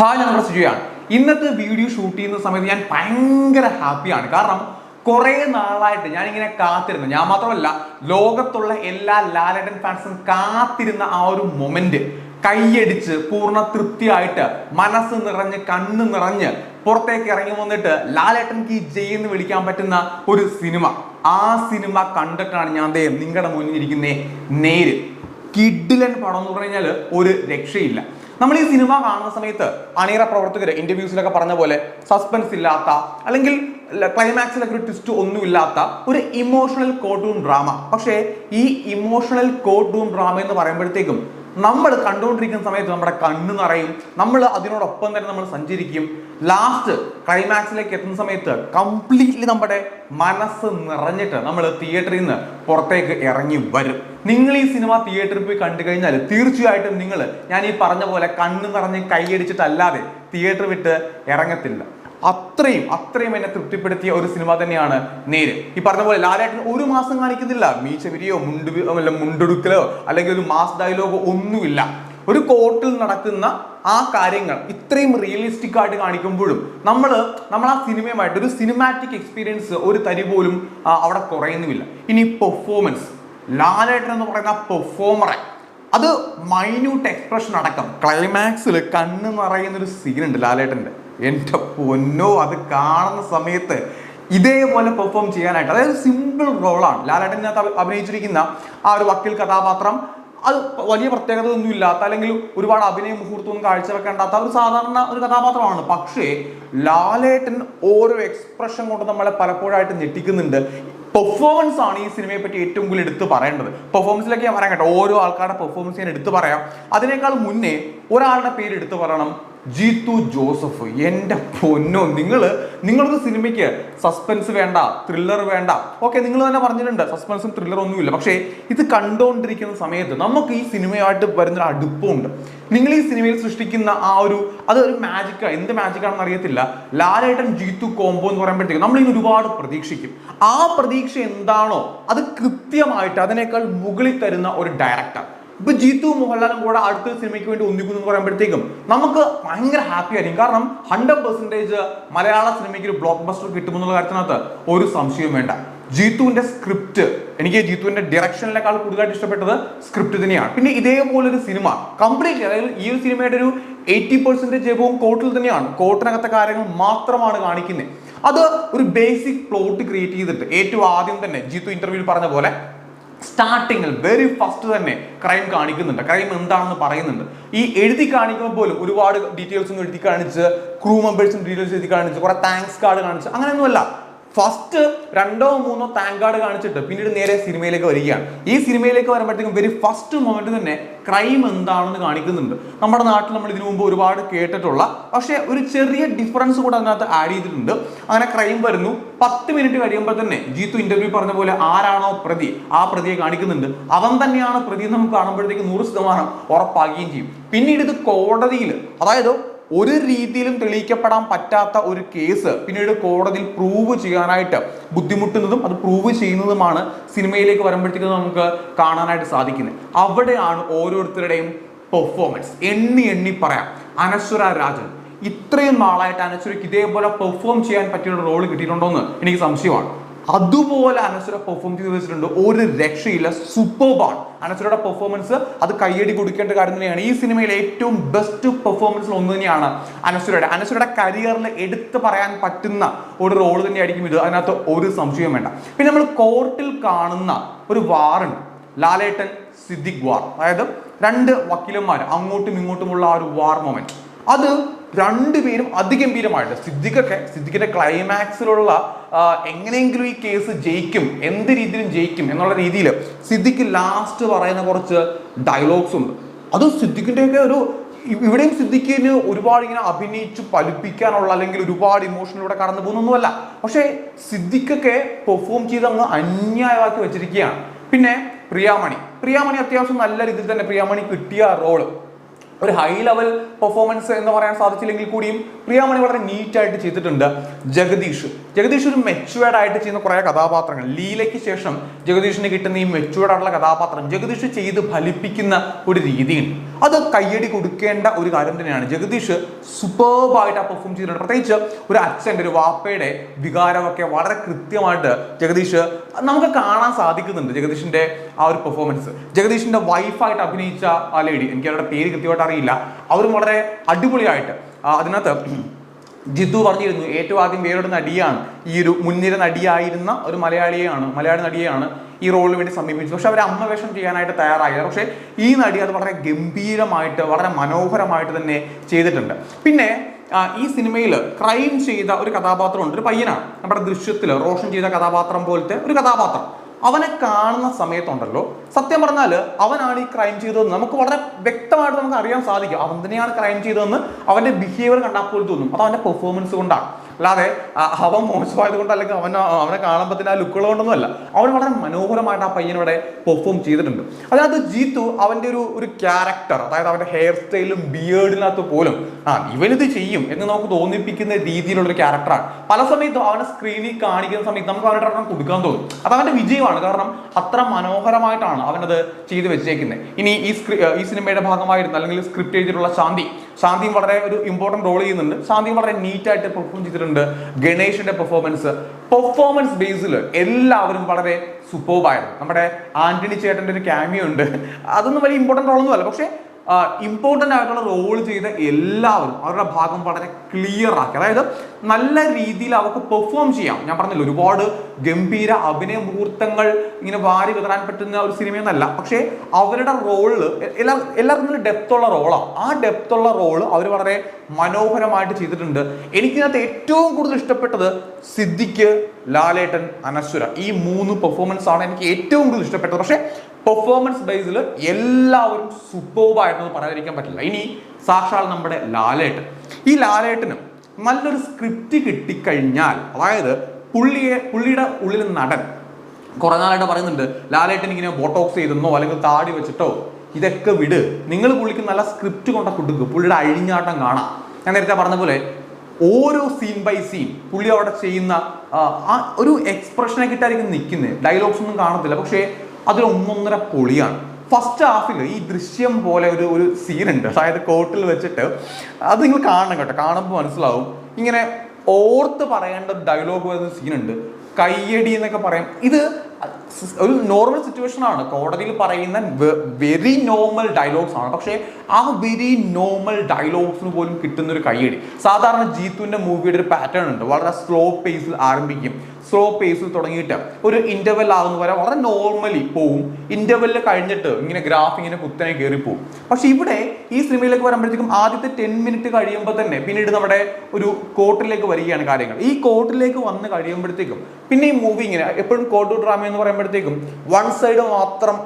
Hi ഞാൻ നമ്മുടെ സുജയാണ്. ഇന്നത്തെ വീഡിയോ ഷൂട്ട് ചെയ്യുന്ന സമയത്ത് ഞാൻ ഭയങ്കര ഹാപ്പിയാണ് കാരണം കുറേ നാളായിട്ട് ഞാൻ ഇങ്ങനെ കാത്തിരുന്നു. ഞാൻ മാത്രമല്ല ലോകത്തുള്ള എല്ലാ ലാലഡൻ ഫാൻസും കാത്തിരുന്ന ആ ഒരു മൊമെന്റ് കൈയടിച്ച് പൂർണ തൃപ്തിയായിട്ട് മനസ്സ് നിറഞ്ഞ് കണ്ണ് നിറഞ്ഞ് പുറത്തേക്ക് ഇറങ്ങി വന്നിട്ട് ലാലേട്ടൻ കി ജയ് എന്ന് വിളിക്കാൻ പറ്റുന്ന ഒരു സിനിമ. ആ സിനിമ കണ്ടിട്ടാണ് ഞാൻ നിങ്ങളുടെ മുന്നിൽ ഇരിക്കുന്നേ നേര്. കിഡിലൻ പടം എന്ന് പറഞ്ഞു കഴിഞ്ഞാൽ ഒരു രക്ഷയില്ല. നമ്മൾ ഈ സിനിമ കാണുന്ന സമയത്ത് അണിയറ പ്രവർത്തകർ ഇന്റർവ്യൂസിലൊക്കെ പറഞ്ഞ പോലെ സസ്പെൻസ് ഇല്ലാത്ത അല്ലെങ്കിൽ ക്ലൈമാക്സിലൊക്കെ ഒരു ട്വിസ്റ്റ് ഒന്നുമില്ലാത്ത ഒരു ഇമോഷണൽ കോട്ടൂൺ ഡ്രാമ പക്ഷേ ഈ ഇമോഷണൽ കോട്ടൂൺ ഡ്രാമ എന്ന് പറയുമ്പോഴത്തേക്കും നമ്മൾ കണ്ടുകൊണ്ടിരിക്കുന്ന സമയത്ത് നമ്മുടെ കണ്ണ് നിറയും. നമ്മൾ അതിനോടൊപ്പം തന്നെ നമ്മൾ സഞ്ചരിക്കും. ലാസ്റ്റ് ക്ലൈമാക്സിലേക്ക് എത്തുന്ന സമയത്ത് കംപ്ലീറ്റ്ലി നമ്മുടെ മനസ്സ് നിറഞ്ഞിട്ട് നമ്മൾ തിയേറ്ററിൽ നിന്ന് പുറത്തേക്ക് ഇറങ്ങി വരും. നിങ്ങൾ ഈ സിനിമ തിയേറ്ററിൽ പോയി കണ്ടു കഴിഞ്ഞാൽ തീർച്ചയായിട്ടും നിങ്ങൾ ഞാൻ ഈ പറഞ്ഞ പോലെ കണ്ണ് നിറഞ്ഞ് കൈയടിച്ചിട്ടല്ലാതെ തിയേറ്റർ വിട്ട് ഇറങ്ങത്തില്ല. അത്രയും അത്രയും എന്നെ തൃപ്തിപ്പെടുത്തിയ ഒരു സിനിമ തന്നെയാണ് നേര്. ഈ പറഞ്ഞ പോലെ ലാലേട്ടൻ ഒരു മാസം കാണിക്കുന്നില്ല. മീശവിരിയോ മുണ്ടു അല്ല മുണ്ടെടുക്കലോ അല്ലെങ്കിൽ ഒരു മാസ് ഡയലോഗോ ഒന്നുമില്ല. ഒരു കോർട്ടിൽ നടക്കുന്ന ആ കാര്യങ്ങൾ ഇത്രയും റിയലിസ്റ്റിക് ആയിട്ട് കാണിക്കുമ്പോഴും നമ്മൾ നമ്മൾ ആ സിനിമയുമായിട്ട് ഒരു സിനിമാറ്റിക് എക്സ്പീരിയൻസ് ഒരു തരി പോലും അവിടെ കുറയുന്നുമില്ല ഇനി പെർഫോമൻസ് ലാലേട്ടൻ എന്ന് പറയുന്ന പെർഫോമറെ അത് മൈന്യൂട്ട് എക്സ്പ്രഷൻ അടക്കം ക്ലൈമാക്സിൽ കണ്ണ് നിറയുന്ന ഒരു സീൻ ഉണ്ട് ലാലേട്ടന്റെ. എന്റെ പൊന്നോ അത് കാണുന്ന സമയത്ത് ഇതേപോലെ പെർഫോം ചെയ്യാനായിട്ട്. അതായത് സിമ്പിൾ റോളാണ് ലാലേട്ടനകത്ത് അഭി- അഭിനയിച്ചിരിക്കുന്ന ആ ഒരു വക്കീൽ കഥാപാത്രം അത് വലിയ പ്രത്യേകത ഒന്നും ഇല്ലാത്ത അല്ലെങ്കിൽ ഒരുപാട് അഭിനയ മുഹൂർത്തമൊന്നും കാഴ്ചവെക്കേണ്ടാത്ത ഒരു സാധാരണ ഒരു കഥാപാത്രമാണ്. പക്ഷേ ലാലേട്ടൻ ഓരോ എക്സ്പ്രഷൻ കൊണ്ട് നമ്മളെ പലപ്പോഴായിട്ട് ഞെട്ടിക്കുന്നുണ്ട്. പെർഫോമൻസ് ആണ് ഈ സിനിമയെ പറ്റി ഏറ്റവും കൂടുതൽ എടുത്ത് പറയേണ്ടത്. പെർഫോമൻസിലേക്ക് ഞാൻ പറയാം കേട്ടോ. ഓരോ ആൾക്കാരുടെ പെർഫോമൻസ് ഞാൻ എടുത്തു പറയാം. അതിനേക്കാൾ മുന്നേ ഒരാളുടെ പേര് എടുത്തു പറയണം. ജീത്തു ജോസഫ് എന്റെ പൊന്നോ നിങ്ങൾ നിങ്ങൾക്ക് സിനിമയ്ക്ക് സസ്പെൻസ് വേണ്ട ത്രില്ലർ വേണ്ട. ഓക്കെ നിങ്ങൾ തന്നെ പറഞ്ഞിട്ടുണ്ട് സസ്പെൻസും ത്രില്ലറും ഒന്നുമില്ല. പക്ഷേ ഇത് കണ്ടുകൊണ്ടിരിക്കുന്ന സമയത്ത് നമുക്ക് ഈ സിനിമയായിട്ട് വരുന്നൊരു അടുപ്പമുണ്ട്. നിങ്ങൾ ഈ സിനിമയിൽ സൃഷ്ടിക്കുന്ന ആ ഒരു അത് ഒരു മാജിക്ക എന്ത് മാജിക്കാണെന്ന് അറിയത്തില്ല. ലാലേട്ടൻ ജീത്തു കോംബോ എന്ന് പറയുമ്പോഴത്തേക്ക് നമ്മൾ ഇതിന് ഒരുപാട് പ്രതീക്ഷിക്കും. ആ പ്രതീക്ഷ എന്താണോ അത് കൃത്യമായിട്ട് അതിനേക്കാൾ മുകളിൽ തരുന്ന ഒരു ഡയറക്ടർ ഇപ്പൊ ജീത്തു മോഹൻലാലും കൂടെ അടുത്ത സിനിമയ്ക്ക് വേണ്ടി ഒന്നിക്കുന്നു എന്ന് പറയുമ്പോഴത്തേക്കും നമുക്ക് ഭയങ്കര ഹാപ്പി ആയിരിക്കും. കാരണം ഹൺഡ്രഡ് പെർസെന്റേജ് മലയാള സിനിമയ്ക്ക് ഒരു ബ്ലോക്ക് ബസ്റ്റർ കിട്ടുമെന്നുള്ള കാര്യത്തിനകത്ത് ഒരു സംശയവും വേണ്ട. ജീത്തുവിന്റെ സ്ക്രിപ്റ്റ് എനിക്ക് ജീത്തുവിന്റെ ഡയറക്ഷനിലേക്കാൾ കൂടുതലായിട്ട് ഇഷ്ടപ്പെട്ടത് സ്ക്രിപ്റ്റ് തന്നെയാണ്. പിന്നെ ഇതേപോലൊരു സിനിമ കംപ്ലീറ്റ്ലി അതായത് ഈ ഒരു സിനിമയുടെ ഒരു എയ്റ്റി പെർസെന്റേജ് ജയവും കോർട്ടിൽ തന്നെയാണ്. കോർട്ടിനകത്തെ കാര്യങ്ങൾ മാത്രമാണ് കാണിക്കുന്നത് അത് ഒരു ബേസിക് പ്ലോട്ട് ക്രിയേറ്റ് ചെയ്തിട്ട് ഏറ്റവും ആദ്യം തന്നെ ജീത്തു ഇന്റർവ്യൂവിൽ പറഞ്ഞ പോലെ സ്റ്റാർട്ടിങ്ങിൽ വെരി ഫസ്റ്റ് തന്നെ ക്രൈം കാണിക്കുന്നുണ്ട്. ക്രൈം എന്താണെന്ന് പറയുന്നുണ്ട്. ഈ എഴുതി കാണിക്കുമ്പോൾ പോലും ഒരുപാട് ഡീറ്റെയിൽസ് എഴുതി കാണിച്ച് ക്രൂ മെമ്പേഴ്സും ഡീറ്റെയിൽസ് എഴുതി കാണിച്ച് കുറെ താങ്ക്സ് കാർഡ് കാണിച്ച് അങ്ങനെയൊന്നുമല്ല. ഫസ്റ്റ് രണ്ടോ മൂന്നോ താങ്ക് കാർഡ് കാണിച്ചിട്ട് പിന്നീട് നേരെ സിനിമയിലേക്ക് വരികയാണ്. ഈ സിനിമയിലേക്ക് വരുമ്പോഴത്തേക്കും വെരി ഫസ്റ്റ് മൊമെന്റ് തന്നെ ക്രൈം എന്താണെന്ന് കാണിക്കുന്നുണ്ട്. നമ്മുടെ നാട്ടിൽ നമ്മൾ ഇതിനു മുമ്പ് ഒരുപാട് കേട്ടിട്ടുള്ള പക്ഷേ ഒരു ചെറിയ ഡിഫറൻസ് കൂടെ അതിനകത്ത് ആഡ് ചെയ്തിട്ടുണ്ട്. അങ്ങനെ ക്രൈം വരുന്നു. പത്ത് മിനിറ്റ് കഴിയുമ്പോൾ തന്നെ ജീത്തു ഇന്റർവ്യൂ പറഞ്ഞ പോലെ ആരാണോ പ്രതി ആ പ്രതിയെ കാണിക്കുന്നുണ്ട്. അവൻ തന്നെയാണ് പ്രതി നമുക്ക് കാണുമ്പോഴത്തേക്ക് നൂറ് ശതമാനം ഉറപ്പാക്കുകയും ചെയ്യും. പിന്നീട് ഇത് കോടതിയിൽ അതായത് ഒരു രീതിയിലും തെളിയിക്കപ്പെടാൻ പറ്റാത്ത ഒരു കേസ് പിന്നീട് കോടതിയിൽ പ്രൂവ് ചെയ്യാനായിട്ട് ബുദ്ധിമുട്ടുന്നതും അത് പ്രൂവ് ചെയ്യുന്നതുമാണ് സിനിമയിലേക്ക് വരുമ്പോഴത്തേക്കും നമുക്ക് കാണാനായിട്ട് സാധിക്കുന്നത്. അവിടെയാണ് ഓരോരുത്തരുടെയും പെർഫോമൻസ് എണ്ണി എണ്ണി പറയാം. അനശ്വര രാജൻ. ഇത്രയും നാളായിട്ട് അനശ്വരയ്ക്ക് ഇതേപോലെ പെർഫോം ചെയ്യാൻ പറ്റിയ റോൾ കിട്ടിയിട്ടുണ്ടോ എന്ന് എനിക്ക് സംശയമാണ്. അതുപോലെ അനശ്വര പെർഫോം ചെയ്ത് വെച്ചിട്ടുണ്ട്. ഒരു രക്ഷയില്ല. സൂപ്പർബാണ് അനശ്വരയുടെ പെർഫോമൻസ് അത് കയ്യടി കൊടുക്കേണ്ട കാര്യം തന്നെയാണ്. ഈ സിനിമയിലെ ഏറ്റവും ബെസ്റ്റ് പെർഫോമൻസിൽ ഒന്ന് തന്നെയാണ് അനശ്വരയുടെ അനശ്വരയുടെ കരിയറിൽ എടുത്തു പറയാൻ പറ്റുന്ന ഒരു റോൾ തന്നെയായിരിക്കും ഇത്. അതിനകത്ത് ഒരു സംശയം വേണ്ട. പിന്നെ നമ്മൾ കോർട്ടിൽ കാണുന്ന ഒരു വാറുണ്ട് ലാലേട്ടൻ സിദ്ദിഖ് വാർ. അതായത് രണ്ട് വക്കീലന്മാർ അങ്ങോട്ടും ഇങ്ങോട്ടുമുള്ള ആ ഒരു വാർ മൊമെന്റ് അത് രണ്ടുപേരും അതിഗംഭീരമായിട്ട് സിദ്ദിഖൊക്കെ സിദ്ദിഖിന്റെ ക്ലൈമാക്സിലുള്ള എങ്ങനെയെങ്കിലും ഈ കേസ് ജയിക്കും എന്ത് രീതിയിലും ജയിക്കും എന്നുള്ള രീതിയിൽ സിദ്ദിഖ് ലാസ്റ്റ് പറയുന്ന കുറച്ച് ഡയലോഗ്സ് ഉണ്ട്. അത് സിദ്ദിഖിന്റെയൊക്കെ ഒരു ഇവിടെയും സിദ്ദിഖിന് ഒരുപാട് ഇങ്ങനെ അഭിനയിച്ച് പലിപ്പിക്കാനുള്ള അല്ലെങ്കിൽ ഒരുപാട് ഇമോഷനിലൂടെ കടന്നു പോകുന്നൊന്നുമല്ല. പക്ഷേ സിദ്ദിഖൊക്കെ പെർഫോം ചെയ്ത് അങ്ങ് അന്യായമാക്കി വെച്ചിരിക്കുകയാണ്. പിന്നെ പ്രിയാമണി. പ്രിയാമണി അത്യാവശ്യം നല്ല രീതിയിൽ തന്നെ പ്രിയാമണി കിട്ടിയ റോൾ ഒരു ഹൈ ലെവൽ പെർഫോമൻസ് എന്ന് പറയാൻ സാധിച്ചില്ലെങ്കിൽ കൂടിയും പ്രിയാമണി വളരെ നീറ്റായിട്ട് ചെയ്തിട്ടുണ്ട്. ജഗദീഷ്. ജഗദീഷ് ഒരു മെച്ചുവേർഡ് ആയിട്ട് ചെയ്യുന്ന കുറേ കഥാപാത്രങ്ങൾ. ലീലയ്ക്ക് ശേഷം ജഗദീഷിന് കിട്ടുന്ന ഈ മെച്ചുവേർഡ് ആയിട്ടുള്ള കഥാപാത്രം ജഗദീഷ് ചെയ്ത് ഫലിപ്പിക്കുന്ന ഒരു രീതിയുണ്ട്. അത് കയ്യടി കൊടുക്കേണ്ട ഒരു കാര്യം തന്നെയാണ്. ജഗദീഷ് സൂപ്പർബായിട്ട് ആ പെർഫോം ചെയ്തിട്ടുണ്ട്. പ്രത്യേകിച്ച് ഒരു അച്ഛന്റെ ഒരു വാപ്പയുടെ വികാരമൊക്കെ വളരെ കൃത്യമായിട്ട് ജഗദീഷ് നമുക്ക് കാണാൻ സാധിക്കുന്നുണ്ട് ജഗദീഷിന്റെ ആ ഒരു പെർഫോമൻസ് ജഗദീഷിന്റെ വൈഫായിട്ട് അഭിനയിച്ച ആ ലേഡി എനിക്ക് അവരുടെ പേര് കൃത്യമായിട്ട് അറിയില്ല. അവരും വളരെ അടിപൊളിയായിട്ട്. അതിനകത്ത് ജിത്തു പറഞ്ഞിരുന്നു ഏറ്റവും ആദ്യം വേറൊരു നടിയാണ് ഈ ഒരു മുൻനിര നടിയായിരുന്ന ഒരു മലയാളിയാണ് മലയാളി നടിയാണ് ഈ റോളിന് വേണ്ടി സമീപിച്ചത്. പക്ഷെ അവർ അമ്മ വേഷം ചെയ്യാനായിട്ട് തയ്യാറായില്ല. പക്ഷേ ഈ നടി അത് വളരെ ഗംഭീരമായിട്ട് വളരെ മനോഹരമായിട്ട് തന്നെ ചെയ്തിട്ടുണ്ട്. പിന്നെ ഈ സിനിമയിൽ ക്രൈം ചെയ്ത ഒരു കഥാപാത്രമുണ്ട്. ഒരു പയ്യനാണ്. നമ്മുടെ ദൃശ്യത്തിൽ റോഷൻ ചെയ്ത കഥാപാത്രം പോലത്തെ ഒരു കഥാപാത്രം. അവനെ കാണുന്ന സമയത്തുണ്ടല്ലോ. സത്യം പറഞ്ഞാൽ അവനാണ് ഈ ക്രൈം ചെയ്തതെന്ന് നമുക്ക് വളരെ വ്യക്തമായിട്ട് നമുക്ക് അറിയാൻ സാധിക്കും. അവൻ തന്നെയാണ് ക്രൈം ചെയ്തതെന്ന് അവന്റെ ബിഹേവിയർ കണ്ടാൽ പോലും തോന്നും. അത് അവന്റെ പെർഫോമൻസ് കൊണ്ടാണ്. അല്ലാതെ ആ, അവൻ മോശമായത് കൊണ്ട് അല്ലെങ്കിൽ അവൻ അവനെ കാണുമ്പോൾ ആ ലുക്കുകൾ കൊണ്ടൊന്നും അല്ല അവൻ വളരെ മനോഹരമായിട്ട് ആ പയ്യനിവിടെ പെർഫോം ചെയ്തിട്ടുണ്ട്. അതിനകത്ത് ജീത്തു അവന്റെ ഒരു ഒരു ക്യാരക്ടർ അതായത് അവന്റെ ഹെയർ സ്റ്റൈലും ബിയേർഡിനകത്ത് പോലും ആ ഇവനിത് ചെയ്യും എന്ന് നമുക്ക് തോന്നിപ്പിക്കുന്ന രീതിയിലുള്ളൊരു ക്യാരക്ടറാണ് പല സമയത്തും അവനെ സ്ക്രീനിൽ കാണിക്കുന്ന സമയത്ത് നമുക്ക് അവന്റെ ഒരെണ്ണം കൊടുക്കാൻ തോന്നും. അത് അവന്റെ വിജയമാണ്. കാരണം അത്ര മനോഹരമായിട്ടാണ് അവനത് ചെയ്തു വെച്ചേക്കുന്നത് ഇനി ഈ ഈ സിനിമയുടെ ഭാഗമായിരുന്നു അല്ലെങ്കിൽ സ്ക്രിപ്റ്റ് എഴുതിയിട്ടുള്ള ശാന്തി ശാന്തിയും വളരെ ഒരു ഇമ്പോർട്ടന്റ് റോൾ ചെയ്യുന്നുണ്ട്. ശാന്തിയും വളരെ നീറ്റായിട്ട് പെർഫോം ചെയ്തിട്ടുണ്ട്. ഗണേഷിന്റെ പെർഫോമൻസ് പെർഫോമൻസ് ബേസിൽ എല്ലാവരും വളരെ സൂപ്പർബായിരുന്നു നമ്മുടെ ആന്റണി ചേട്ടന്റെ ഒരു ക്യാമിയോ ഉണ്ട്. അതൊന്നും വലിയ ഇമ്പോർട്ടന്റ് റോളൊന്നും അല്ല. പക്ഷേ ഇമ്പോർട്ടന്റ് ആയിട്ടുള്ള റോൾ ചെയ്ത എല്ലാവരും അവരുടെ ഭാഗം വളരെ ക്ലിയർ ആക്കി. അതായത് നല്ല രീതിയിൽ അവർക്ക് പെർഫോം ചെയ്യാം. ഞാൻ പറഞ്ഞില്ല ഒരുപാട് ഗംഭീര അഭിനയ മുഹൂർത്തങ്ങൾ ഇങ്ങനെ വാരി വിതറാൻ പറ്റുന്ന ഒരു സിനിമയൊന്നല്ല പക്ഷേ അവരുടെ റോൾ എല്ലാ എല്ലാവർക്കും ഒരു ഡെപ്തുള്ള റോളാണ് ആ. ഡെപ്തുള്ള റോൾ അവർ വളരെ മനോഹരമായിട്ട് ചെയ്തിട്ടുണ്ട്. എനിക്കിതിനകത്ത് ഏറ്റവും കൂടുതൽ ഇഷ്ടപ്പെട്ടത് സിദ്ദിഖ് ലാലേട്ടൻ അനശ്വര. ഈ മൂന്ന് പെർഫോമൻസ് ആണ് എനിക്ക് ഏറ്റവും കൂടുതൽ ഇഷ്ടപ്പെട്ടത്. പക്ഷേ പെർഫോമൻസ് ബേസിൽ എല്ലാവരും സൂപ്പർബായിരുന്നു പറയാതിരിക്കാൻ പറ്റില്ല. ഇനി സാക്ഷാൽ നമ്മുടെ ലാലേട്ടൻ. ഈ ലാലേട്ടന് നല്ലൊരു സ്ക്രിപ്റ്റ് കിട്ടിക്കഴിഞ്ഞാൽ അതായത് പുള്ളിയെ പുള്ളിയുടെ ഉള്ളിൽ നടൻ കുറെ നാളായിട്ട് പറയുന്നുണ്ട് ലാലേട്ടൻ ഇങ്ങനെ ബോട്ടോക്സ് ചെയ്തെന്നോ അല്ലെങ്കിൽ താടി വെച്ചിട്ടോ ഇതൊക്കെ വിട്. നിങ്ങൾ പുള്ളിക്ക് നല്ല സ്ക്രിപ്റ്റ് കൊണ്ട കൊടുക്കുക പുള്ളിയുടെ അഴിഞ്ഞാട്ടം കാണാം. ഞാൻ നേരത്തെ പറഞ്ഞ പോലെ ഓരോ സീൻ ബൈ സീൻ പുള്ളി അവിടെ ചെയ്യുന്ന ആ, ഒരു എക്സ്പ്രഷനെ കിട്ടായിരിക്കും നിൽക്കുന്നത് ഡയലോഗ്സ് ഒന്നും കാണത്തില്ല. പക്ഷേ അതിൽ ഒന്നൊന്നര പൊളിയാണ്. ഫസ്റ്റ് ഹാഫിൽ ഈ ദൃശ്യം പോലെ ഒരു ഒരു സീനുണ്ട് അതായത് കോട്ടിൽ വെച്ചിട്ട് അത് നിങ്ങൾ കാണണം കേട്ടോ. കാണുമ്പോൾ മനസ്സിലാവും. ഇങ്ങനെ ഓർത്ത് പറയേണ്ട ഡയലോഗ് വരുന്ന സീനുണ്ട് കയ്യടി എന്നൊക്കെ പറയാം. ഇത് ഒരു നോർമൽ സിറ്റുവേഷൻ ആണ്. കോടതിയിൽ പറയുന്ന വെരി നോർമൽ ഡയലോഗ്സ് ആണ്. പക്ഷേ ആ വെരി നോർമൽ ഡയലോഗ്സിന് പോലും കിട്ടുന്ന ഒരു കയ്യടി. സാധാരണ ജീത്തുവിന്റെ മൂവിയുടെ ഒരു പാറ്റേൺ ഉണ്ട്. വളരെ സ്ലോ പേസിൽ ആരംഭിക്കും. സ്ലോ പേസിൽ തുടങ്ങിയിട്ട് ഒരു ഇന്റർവൽ ആകുന്ന വരെ വളരെ നോർമലി പോവും. ഇന്റർവെല്ലിൽ കഴിഞ്ഞിട്ട് ഇങ്ങനെ ഗ്രാഫ് ഇങ്ങനെ കുത്തനെ കയറി പോകും പക്ഷെ ഇവിടെ ഈ സിനിമയിലേക്ക് വരുമ്പോഴത്തേക്കും ആദ്യത്തെ ടെൻ മിനിറ്റ് കഴിയുമ്പോൾ തന്നെ പിന്നീട് നമ്മുടെ ഒരു കോർട്ടിലേക്ക് വരികയാണ് കാര്യങ്ങൾ. ഈ കോർട്ടിലേക്ക് വന്ന് കഴിയുമ്പോഴത്തേക്കും പിന്നെ ഈ മൂവി ഇങ്ങനെ എപ്പോഴും കോർട്ട് ഡ്രാമ എന്ന് പറയുമ്പോഴത്തേക്കും വൺ സൈഡ് മാത്രം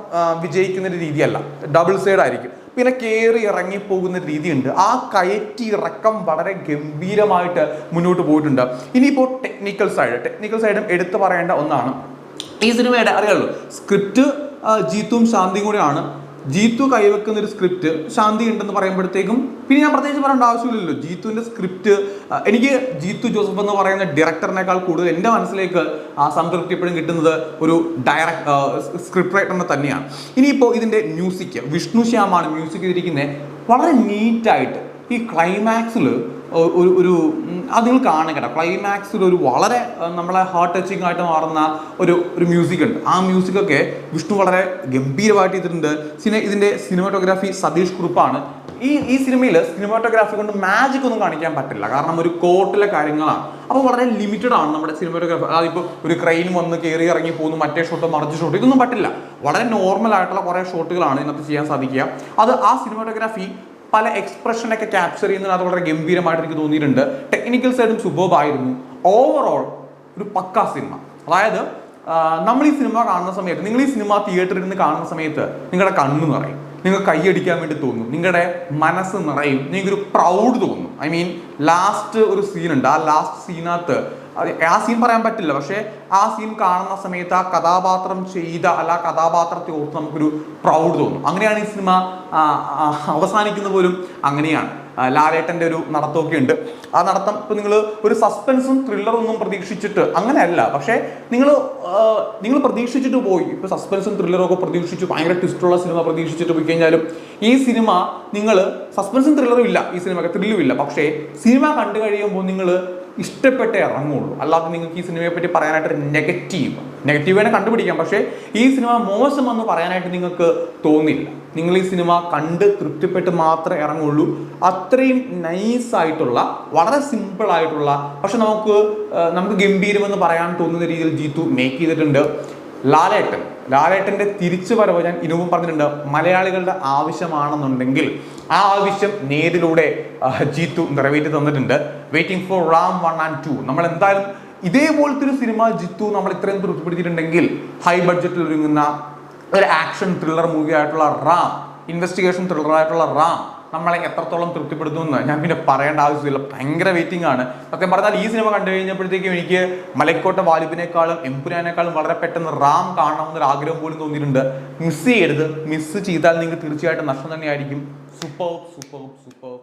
വിജയിക്കുന്ന ഒരു രീതിയല്ല. ഡബിൾ സൈഡ് ആയിരിക്കും. പിന്നെ കയറി ഇറങ്ങിപ്പോകുന്ന രീതിയുണ്ട്. ആ കയറ്റി ഇറക്കം വളരെ ഗംഭീരമായിട്ട് മുന്നോട്ട് പോയിട്ടുണ്ട്. ഇനിയിപ്പോൾ ടെക്നിക്കൽ സൈഡ് ടെക്നിക്കൽ സൈഡും എടുത്തു പറയേണ്ട ഒന്നാണ്. ഈ സിനിമയുടെ അറിയാമല്ലോ സ്ക്രിപ്റ്റ് ജീത്തും ശാന്തിയും കൂടെയാണ് ജീത്തു കൈവെക്കുന്ന ഒരു സ്ക്രിപ്റ്റ് ശാന്തി ഉണ്ടെന്ന് പറയുമ്പോഴത്തേക്കും പിന്നെ ഞാൻ പ്രത്യേകിച്ച് പറയേണ്ട ആവശ്യമില്ലല്ലോ. ജീത്തുവിന്റെ സ്ക്രിപ്റ്റ് എനിക്ക് ജീത്തു ജോസഫ് എന്ന് പറയുന്ന ഡയറക്ടറിനേക്കാൾ കൂടുതൽ എന്റെ മനസ്സിലേക്ക് ആ സംതൃപ്തി എപ്പോഴും കിട്ടുന്നത് ഒരു ഡയറക്ട് സ്ക്രിപ്റ്റ് റൈറ്ററിനെ തന്നെയാണ്. ഇനിയിപ്പോൾ ഇതിന്റെ മ്യൂസിക് വിഷ്ണു ശ്യാമാണ് മ്യൂസിക് ചെയ്തിരിക്കുന്നത്. വളരെ നീറ്റായിട്ട് ഈ ക്ലൈമാക്സിൽ ഒരു ഒരു അത് നിങ്ങൾ കാണുകട ക്ലൈമാക്സിൽ ഒരു വളരെ നമ്മളെ ഹാർട്ട് ടച്ചിങ് ആയിട്ട് മാറുന്ന ഒരു ഒരു മ്യൂസിക് ഉണ്ട്. ആ മ്യൂസിക്കൊക്കെ വിഷ്ണു വളരെ ഗംഭീരമായിട്ട് ചെയ്തിട്ടുണ്ട്. സിനിമ ഇതിന്റെ സിനിമാറ്റോഗ്രാഫി സതീഷ് കുറുപ്പാണ്. ഈ ഈ സിനിമയിൽ സിനിമാറ്റോഗ്രാഫി കൊണ്ട് മാജിക് ഒന്നും കാണിക്കാൻ പറ്റില്ല. കാരണം ഒരു കോർട്ടിലെ കാര്യങ്ങളാണ്. അപ്പോൾ വളരെ ലിമിറ്റഡ് ആണ് നമ്മുടെ സിനിമാറ്റോഗ്രാഫി അതായത് ഇപ്പോൾ ഒരു ക്രെയിൻ വന്ന് കയറി ഇറങ്ങി പോകുന്നു മറ്റേ ഷോട്ട് മറിച്ച് ഷോട്ട് ഇതൊന്നും പറ്റില്ല. വളരെ നോർമൽ ആയിട്ടുള്ള കുറേ ഷോട്ടുകളാണ് ഇതിനകത്ത് ചെയ്യാൻ സാധിക്കുക. അത് ആ സിനിമാറ്റോഗ്രാഫി പല എക്സ്പ്രഷനൊക്കെ ക്യാപ്ചർ ചെയ്യുന്നത് അത് വളരെ ഗംഭീരമായിട്ട് എനിക്ക് തോന്നിയിട്ടുണ്ട്. ടെക്നിക്കൽ സൈഡും സുബോബായിരുന്നു ഓവറോൾ ഒരു പക്ക സിനിമ അതായത് നമ്മൾ ഈ സിനിമ കാണുന്ന സമയത്ത് നിങ്ങൾ ഈ സിനിമ തിയേറ്ററിൽ നിന്ന് കാണുന്ന സമയത്ത് നിങ്ങളുടെ കണ്ണ് നിറയും. നിങ്ങൾ കൈയടിക്കാൻ വേണ്ടി തോന്നും. നിങ്ങളുടെ മനസ്സ് നിറയും. നിങ്ങൾക്കൊരു പ്രൗഡ് തോന്നും. ഐ മീൻ ലാസ്റ്റ് ഒരു സീനുണ്ട് ആ ലാസ്റ്റ് സീനകത്ത് ആ സീൻ പറയാൻ പറ്റില്ല. പക്ഷേ ആ സീൻ കാണുന്ന സമയത്ത് ആ കഥാപാത്രം ചെയ്ത അല്ല കഥാപാത്രത്തെ ഓർത്ത് നമുക്കൊരു പ്രൗഡ് തോന്നും. അങ്ങനെയാണ് ഈ സിനിമ അവസാനിക്കുന്ന പോലും അങ്ങനെയാണ്. ലാലേട്ടന്റെ ഒരു നടത്തമൊക്കെ ഉണ്ട്. ആ നടത്തം ഇപ്പം നിങ്ങൾ ഒരു സസ്പെൻസും ത്രില്ലറും ഒന്നും പ്രതീക്ഷിച്ചിട്ട് അങ്ങനെയല്ല. പക്ഷേ നിങ്ങൾ നിങ്ങൾ പ്രതീക്ഷിച്ചിട്ട് പോയി. ഇപ്പോൾ സസ്പെൻസും ത്രില്ലറും ഒക്കെ പ്രതീക്ഷിച്ചു ഭയങ്കര ട്വിസ്റ്റുള്ള സിനിമ പ്രതീക്ഷിച്ചിട്ട് പോയി കഴിഞ്ഞാലും ഈ സിനിമ നിങ്ങൾ സസ്പെൻസും ത്രില്ലറും ഇല്ല. ഈ സിനിമയ്ക്ക് ത്രില്ലും ഇല്ല. പക്ഷേ സിനിമ കണ്ടു കഴിയുമ്പോൾ നിങ്ങൾ ഇഷ്ടപ്പെട്ടേ ഇറങ്ങുള്ളൂ. അല്ലാതെ നിങ്ങൾക്ക് ഈ സിനിമയെ പറ്റി പറയാനായിട്ട് നെഗറ്റീവ് നെഗറ്റീവ് തന്നെ കണ്ടുപിടിക്കാം. പക്ഷേ ഈ സിനിമ മോശം എന്ന് പറയാനായിട്ട് നിങ്ങൾക്ക് തോന്നില്ല. നിങ്ങൾ ഈ സിനിമ കണ്ട് തൃപ്തിപ്പെട്ട് മാത്രമേ ഇറങ്ങുള്ളൂ. അത്രയും നൈസായിട്ടുള്ള വളരെ സിമ്പിളായിട്ടുള്ള പക്ഷെ നമുക്ക് നമുക്ക് ഗംഭീരമെന്ന് പറയാൻ തോന്നുന്ന രീതിയിൽ ജീത്തു മേക്ക് ചെയ്തിട്ടുണ്ട്. ലാലേട്ടൻ. ലാലേട്ടന്റെ തിരിച്ചു വരവ് ഞാൻ ഇനുവും പറഞ്ഞിട്ടുണ്ട്. മലയാളികളുടെ ആവശ്യമാണെന്നുണ്ടെങ്കിൽ ആ ആവശ്യം നേരിലൂടെ ജീത്തു നിറവേറ്റി തന്നിട്ടുണ്ട്. Waiting for Ram one and two നമ്മൾ എന്തായാലും ഇതേപോലത്തെ ഒരു സിനിമ ജിത്തു നമ്മൾ ഇത്രയും തൃപ്തിപ്പെടുത്തിയിട്ടുണ്ടെങ്കിൽ ഹൈ ബഡ്ജറ്റിൽ ഒരുങ്ങുന്ന ഒരു ആക്ഷൻ ത്രില്ലർ മൂവി ആയിട്ടുള്ള റാം ഇൻവെസ്റ്റിഗേഷൻ ത്രില്ലർ ആയിട്ടുള്ള റാം നമ്മളെ എത്രത്തോളം തൃപ്തിപ്പെടുത്തുമെന്ന് ഞാൻ പിന്നെ പറയേണ്ട ആവശ്യമില്ല. ഭയങ്കര വെയിറ്റിംഗ് ആണ്. സത്യം പറഞ്ഞാൽ ഈ സിനിമ കണ്ടു കഴിഞ്ഞപ്പോഴത്തേക്കും എനിക്ക് മലക്കോട്ട വാലിബിനേക്കാളും എംപുരാനേക്കാളും വളരെ പെട്ടെന്ന് റാം കാണണമെന്നൊരു ആഗ്രഹം പോലും തോന്നിയിട്ടുണ്ട്. മിസ് ചെയ്യരുത്. മിസ് ചെയ്താൽ നിങ്ങൾക്ക് തീർച്ചയായിട്ടും നഷ്ടം തന്നെയായിരിക്കും. Super super super